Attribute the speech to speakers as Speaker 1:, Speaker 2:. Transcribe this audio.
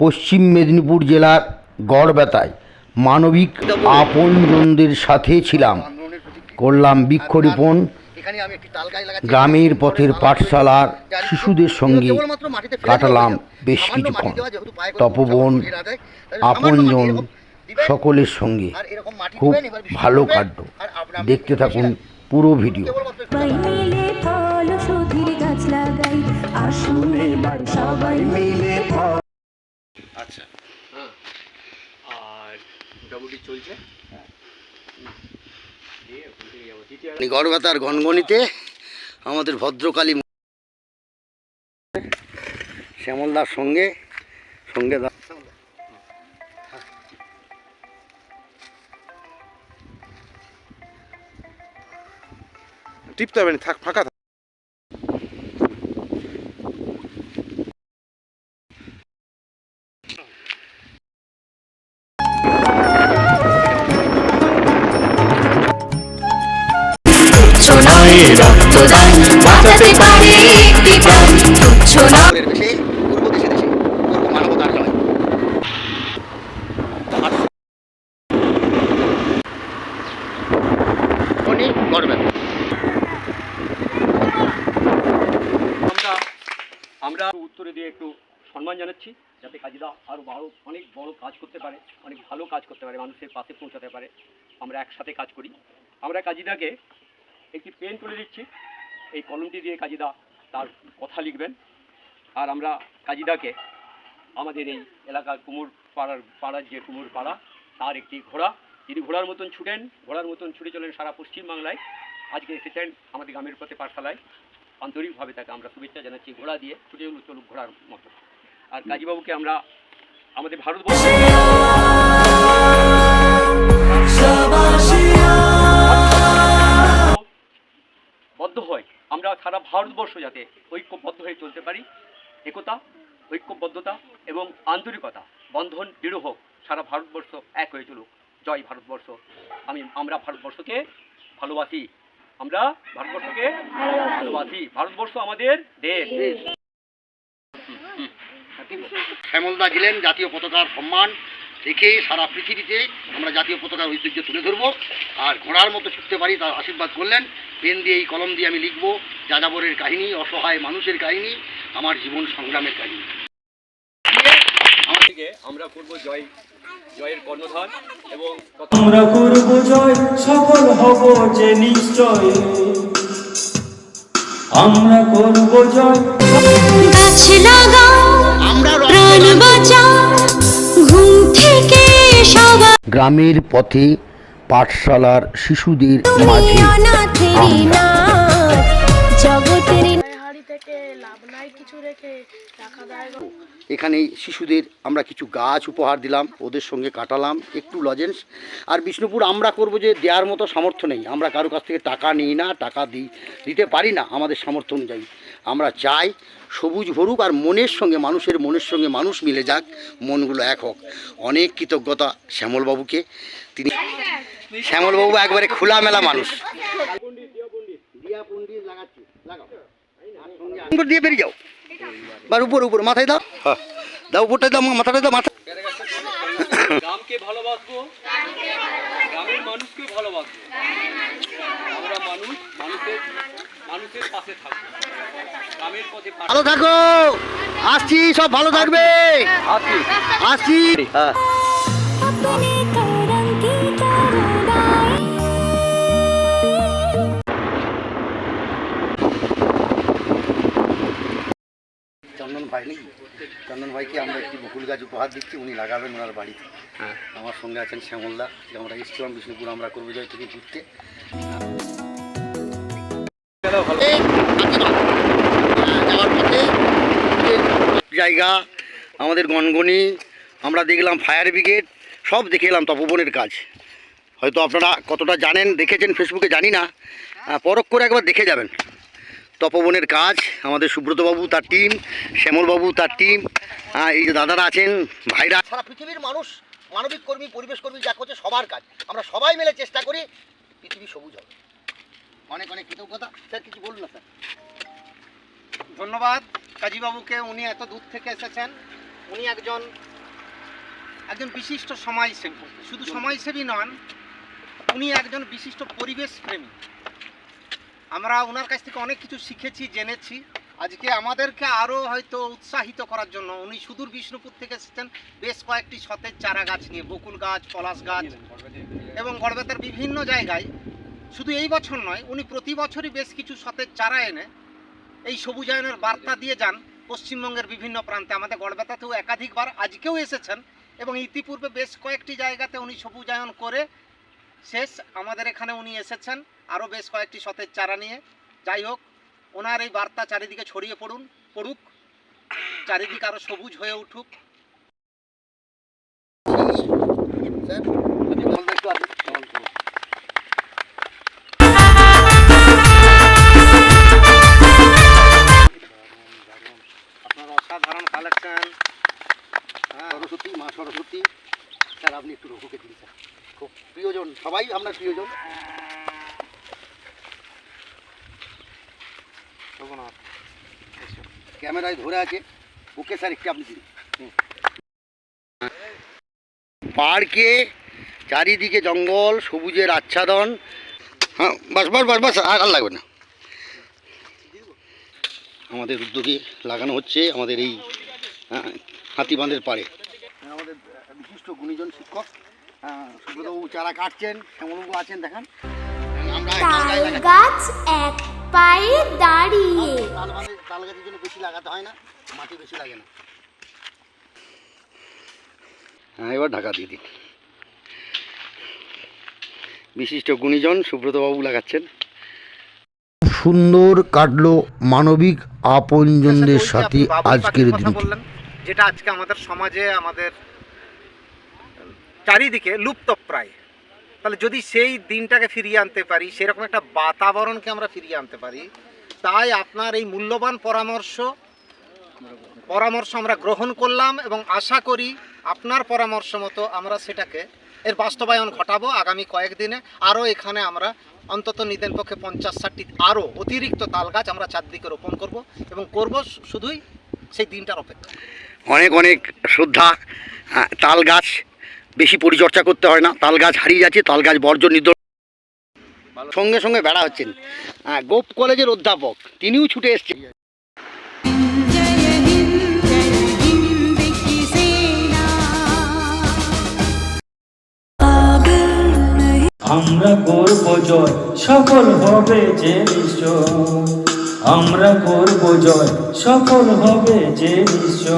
Speaker 1: পশ্চিম মেদিনীপুর জেলার গড়বেতায় মানবিক আপনজনদের সাথে ছিলাম। করলাম বৃক্ষরোপণ গ্রামের পথের পাঠশালার শিশুদের সঙ্গে কাটালাম বেশ কিছুক্ষণ। তপবন, আপনজন সকলের সঙ্গে খুব ভালো কাটল। দেখতে থাকুন পুরো ভিডিও
Speaker 2: ফল সুধীর গাছ লাগাই আসুন এবার সবাই মিলে ফল
Speaker 3: আচ্ছা আর মোটামুটি চলছে দ্বিতীয়
Speaker 1: গড়বেতার গনগনিতে আমাদের ভদ্রকালী শ্যামলদার সঙ্গে সঙ্গে দা-
Speaker 4: টিপতে হবে না থাক ফাঁকা
Speaker 3: আমরা উত্তরে দিয়ে একটু সম্মান জানাচ্ছি, যাতে কাজীরা আরও বড় অনেক বড় কাজ করতে পারে, অনেক ভালো কাজ করতে পারে, মানুষের পাশে পৌঁছাতে পারে। আমরা একসাথে কাজ করি। আমরা কাজীদাকে একটি পেন তুলে দিচ্ছি। এই কলমটি দিয়ে কাজীদা তার কথা লিখবেন। আর আমরা কাজীদাকে আমাদের এই এলাকার কুমোর পাড়ার পাড়ার যে কুমোর পাড়া, তার একটি ঘোড়া। তিনি ঘোড়ার মতন ছুটেন, ঘোড়ার মতন ছুটে চলেন সারা পশ্চিমবাংলায়। আজকে এসেছেন আমাদের গ্রামের পথে পাঠশালায়। আন্তরিকভাবে তাকে আমরা শুভেচ্ছা জানাচ্ছি ঘোড়া দিয়ে ছুটে চলুক চলুক ঘোড়ার মতো। আর কাজীবাবুকে আমরা আমাদের ভারতবর্ষ বদ্ধ হয়। আমরা সারা ভারতবর্ষ যাতে ঐক্যবদ্ধ হয়ে চলতে পারি। একতা ঐক্যবদ্ধতা এবং আন্তরিকতা বন্ধন দৃঢ় হোক সারা ভারতবর্ষ এক হয়ে চলুক। জয় ভারতবর্ষ। আমি আমরা ভারতবর্ষকে ভালোবাসি। আমরা ভারতবর্ষকে ভালোবাসি। ভারতবর্ষ আমাদের দেশ।
Speaker 1: শ্যামলদা দিলেন জাতীয় পতাকার সম্মান রেখে সারা পৃথিবীতে আমরা জাতীয় পতাকার ঐতিহ্য তুলে ধরবো আর ঘোড়ার মতো ছুটতে পারি তার আশীর্বাদ করলেন। পেন দিয়ে এই কলম দিয়ে আমি লিখব যাযাবরের কাহিনী অসহায় মানুষের কাহিনী আমার জীবন সংগ্রামের কাহিনী।
Speaker 3: থেকে আমরা করব জয় জয়ের কর্ণধার এবং
Speaker 5: আমরা করব জয় সফল হব যে নিশ্চয়। আমরা করব জয়।
Speaker 2: গাছ লাগাও প্রাণ বাঁচাও ঘুম থেকে সবাই
Speaker 1: গ্রামের পথে পাঠশালার শিশুদের মাঝে আমরা এখানে শিশুদের আমরা কিছু গাছ উপহার দিলাম ওদের সঙ্গে কাটালাম একটু লজেন্স আর বিষ্ণুপুর আমরা করব যে দেওয়ার মতো সামর্থ্য নেই। আমরা কারও কাছ থেকে টাকা নিই না টাকা দিই দিতে পারি না আমাদের সামর্থ্য অনুযায়ী। আমরা চাই সবুজ ভরুক আর মনের সঙ্গে মানুষের মনের সঙ্গে মানুষ মিলে যাক মনগুলো এক হোক। অনেক কৃতজ্ঞতা শ্যামলবাবুকে। তিনি শ্যামলবাবু একবারে খোলামেলা মানুষ। দিয়ে বেরিয়ে যাও। বার উপর উপর মাথায় দাও। হ্যাঁ দাও উপরটায় দাও মাথাটা দাও মাথা
Speaker 3: গ্রামকে ভালোবাসবো গ্রামের মানুষকে ভালোবাসবো। আমরা মানুষ মানুষের মানুষের পাশে থাকব। গ্রামের পথে
Speaker 1: ভালো থাকো। আসছি সব ভালো থাকবে।
Speaker 3: আসি
Speaker 1: আসছি। হ্যাঁ। চন্দন ভাই নাকি চন্দন ভাইকে আমরা একটি বকুল গাছ উপহার দিচ্ছি উনি লাগাবেন ওনার বাড়িতে।
Speaker 3: হ্যাঁ।
Speaker 1: আমার সঙ্গে আছেন শ্যামলদা যে আমরা এসেছিলাম বিষ্ণুপুর আমরা কর্মজয় থেকে ঘুরতে। জায়গা আমাদের গনগনি আমরা দেখলাম ফায়ার ব্রিগেড সব দেখে এলাম তপবনের কাজ। হয়তো আপনারা কতটা জানেন দেখেছেন ফেসবুকে জানি না। পরখ করে একবার দেখে যাবেন। তপবনের কাজ আমাদের সুব্রতবাবু তার টিম শ্যামলবাবু তার টিম এই যে দাদারা আছেন ভাইরা সারা পৃথিবীর মানুষ মানবিক কর্মী পরিবেশ কর্মী যা করছে সবার কাজ। আমরা সবাই মিলে চেষ্টা করি পৃথিবী সবুজ হবে। অনেক অনেক কৃতজ্ঞতা। স্যার কিছু বলুন না স্যার।
Speaker 6: ধন্যবাদ। কাজীবাবুকে উনি এত দূর থেকে এসেছেন।
Speaker 4: উনি একজন একজন বিশিষ্ট সমাজসেবী। শুধু সমাজসেবী নন উনি একজন বিশিষ্ট পরিবেশ প্রেমী। আমরা ওনার কাছ থেকে অনেক কিছু শিখেছি, জেনেছি। আজকে আমাদেরকে আরও হয়তো উৎসাহিত করার জন্য উনি সুদূর বিষ্ণুপুর থেকে এসেছেন, বেশ কয়েকটি সতেজ চারা গাছ নিয়ে, বকুল গাছ, পলাশ গাছ এবং গড়বেতার বিভিন্ন জায়গায়। শুধু এই বছর নয়, উনি প্রতি বছরই বেশ কিছু সতেজ চারা এনে এই সবুজায়নের বার্তা দিয়ে যান পশ্চিমবঙ্গের বিভিন্ন প্রান্তে। আমাদের গড়বেতাতেও একাধিকবার আজকেও এসেছেন এবং ইতিপূর্বে বেশ কয়েকটি জায়গাতে উনি সবুজায়ন করে শেষ আমাদের এখানে উনি এসেছেন। আরও বেশ কয়েকটি সতেজ চারা নিয়ে। যাই হোক, ওনার এই বার্তা চারিদিকে ছড়িয়ে পড়ুন, পড়ুক। চারিদিক আরও সবুজ হয়ে উঠুক। আপনার অসাধারণ কালেকশন হ্যাঁ।
Speaker 1: সরস্বতী, মা সরস্বতী। স্যার, আপনি একটু রঘুকে দিন, স্যার। খুব প্রিয়জন, সবাই আপনার প্রিয়জন।
Speaker 4: রঘুনাথ।
Speaker 1: ক্যামেরায় ধরে আছে ওকে স্যার একটু আপনি দিন। পার্কে চারিদিকে জঙ্গল সবুজের আচ্ছাদন। হ্যাঁ বাস বাস বাস বাস আর আর লাগবে না। আমাদের উদ্যোগে লাগানো হচ্ছে আমাদের এই হ্যাঁ, হাতিবাঁধের পাড়ে। আমাদের বিশিষ্ট গুণীজন শিক্ষক হ্যাঁ, সুব্রতবাবু চারা কাটছেন শ্যামলবাবু আছেন দেখান। আমরা। গাছ
Speaker 6: এক পায়ে দাঁড়িয়ে।
Speaker 1: তাল বাঁধে তাল গাছের জন্য বেশি লাগাতে হয় না মাটি বেশি লাগে না। হ্যাঁ এবার ঢাকা দিয়ে দিন। বিশিষ্ট গুণীজন সুব্রতবাবু লাগাচ্ছেন।
Speaker 7: সুন্দর কাটলো মানবিক আপনজনদের সাথে আজকের
Speaker 4: যেটা আজকে আমাদের সমাজে আমাদের চারিদিকে লুপ্ত প্রায়। তাহলে যদি সেই দিনটাকে ফিরিয়ে আনতে পারি, সেরকম একটা বাতাবরণকে আমরা ফিরিয়ে আনতে পারি, তাই আপনার এই মূল্যবান পরামর্শ পরামর্শ আমরা গ্রহণ করলাম এবং আশা করি আপনার পরামর্শ মতো আমরা সেটাকে এর বাস্তবায়ন ঘটাবো আগামী কয়েকদিনে। আরও এখানে আমরা অন্তত নিদেন পক্ষে পঞ্চাশ ষাটটি আরও অতিরিক্ত তাল গাছ আমরা চারদিকে রোপণ করব এবং করব শুধুই সেই দিনটার অপেক্ষা।
Speaker 1: অনেক অনেক শ্রদ্ধা তাল গাছ। বেশি পরিচর্যা করতে হয় না। তাল গাছ হারিয়ে যাচ্ছে, তাল গাছ বর্জন নির্দ সঙ্গে সঙ্গে বেড়া হচ্ছেন। হ্যাঁ গোপ কলেজের অধ্যাপক, তিনিও ছুটে এসছেন।
Speaker 5: আমরা করব জয়, সফল হবে যে নিশ্চয়। আমরা করব জয়, সফল হবে যে নিশ্চয়।